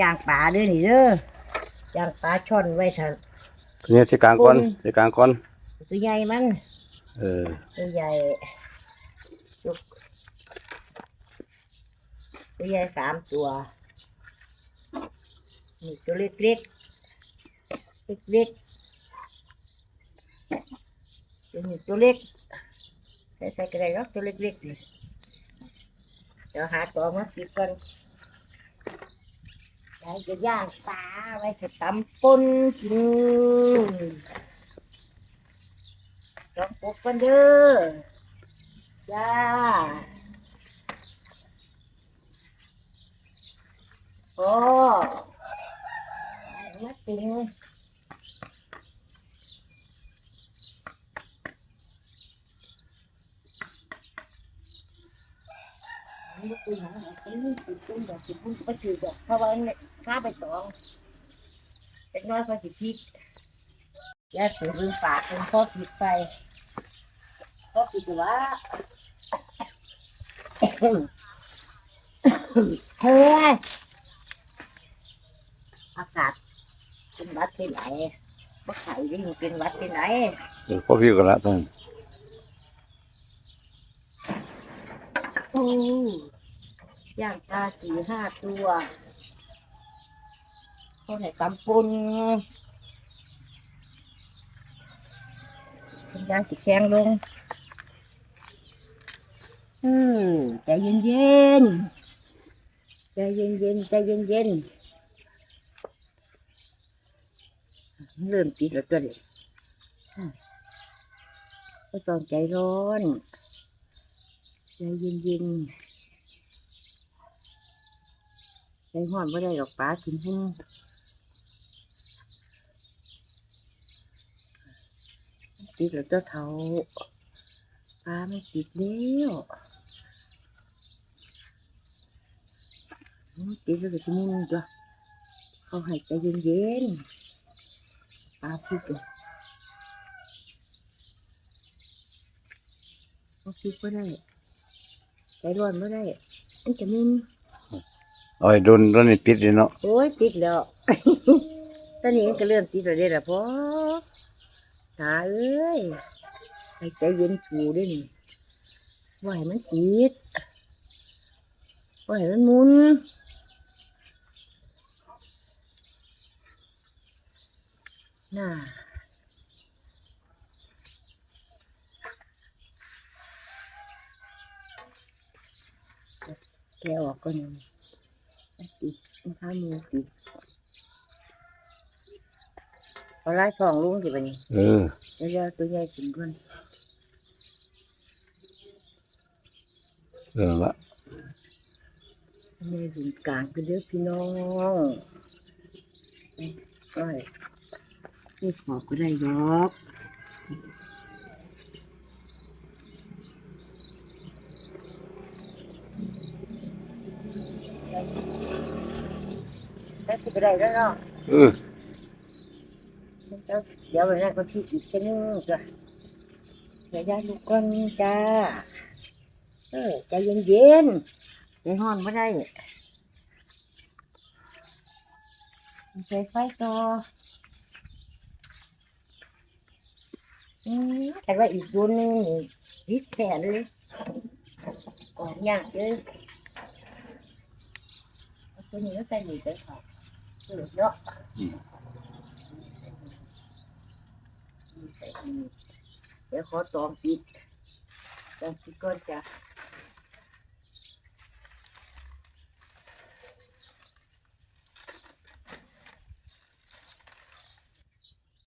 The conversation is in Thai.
ย่างปลาเด้อนี่เด้อย่างปลาช่อนไว้ถ้าตัวนี้สิกลางก่อนปุ่นสิกลางก่อนตัวใหญ่มันเออตัวใหญ่ยกตัวใหญ่สามตัวนี่ตัวเล็กเล็กเล็กเล็กๆตัวนี้ตัวเล็กใส่ใส่กระไรหรอกตัวเล็กเล็กๆนี่เดี๋ยวหาตัวมาปิดก่อน ยายจะย่างปลาไว้จะตำปนกินจองปลุกกันเด้อจ้าโอ้มาติง ลูกติงหาติงติงติงดอกติงติงไปถือดอกเพราะว่าเนี่ยข้าไปตองเล็กน้อยก็สิพิกยายถือลืมปากเป็นพ่อผิดไปก็คือว่าเฮ้ยอากาศเป็นวัดที่ไหนบ่ไข่ยิ่งเป็นวัดที่ไหนเออพอพี่กันละต้องโอ้ ย่างปลาสี่ห้าตัวเขาไหนตำปุนเป็นยางสีแข็งลง อืมใจเย็นเย็นใจเย็นเย็นใจเย็นเย็นเริ่มติดแล้วตัวเด็กก็ต้องใจร้อน ใจเย็นเย็น ใจห้อนไม่ได้หรอกป้าสินหุ้ติดแล้วตัวเท้าปลาไม่ติดแล้วติดแล้วก็จะนิ่งตัวเขาให้ใจเย็นๆปลาพิกเลยเขาพิกไม่ได้ใจร้อนไม่ได้มันจะนิ่ง เอาให้โดนโดนนี่ติดเลยเนาะโอ้ยติดแล้ว ตอนนี้มันก็เริ่มติดแล้วเด้ล่ะพ่อตาเอ้ยให้ใจเย็นชูด้วยนี่ว่ให้มันติดว่ให้มันหมุนน่าแกออกก่อนนี่ ติดมันข้ามือติดเอาไล่สองลุงสิบันนี้เออเดี๋ยวๆตัวใหญ่ถึงก่อนเออละตัวใหญ่ถึงกลางไปเด้อพี่น้องเอ้ยนี่ขอบก็ได้ดอก ได้สิก็ได้แล้วเนาะเออเดี๋ยววันนั้นก็พี่อีกชนึงจ้ะอย่าย้ายลูกก้อนจ้าเออใจเย็นเย็นๆใจห้อนไม่ได้ใส่ไฟต่ออืมแต่ว่าอีกตัวหนึงนี่ริดแขนเลยออกยากเลยเอาตัวนี้ก็ใส่หนีไปค่ะเเนาะใส่เดี๋ยวขอตองปิดตองปิดก่อนจ้ะ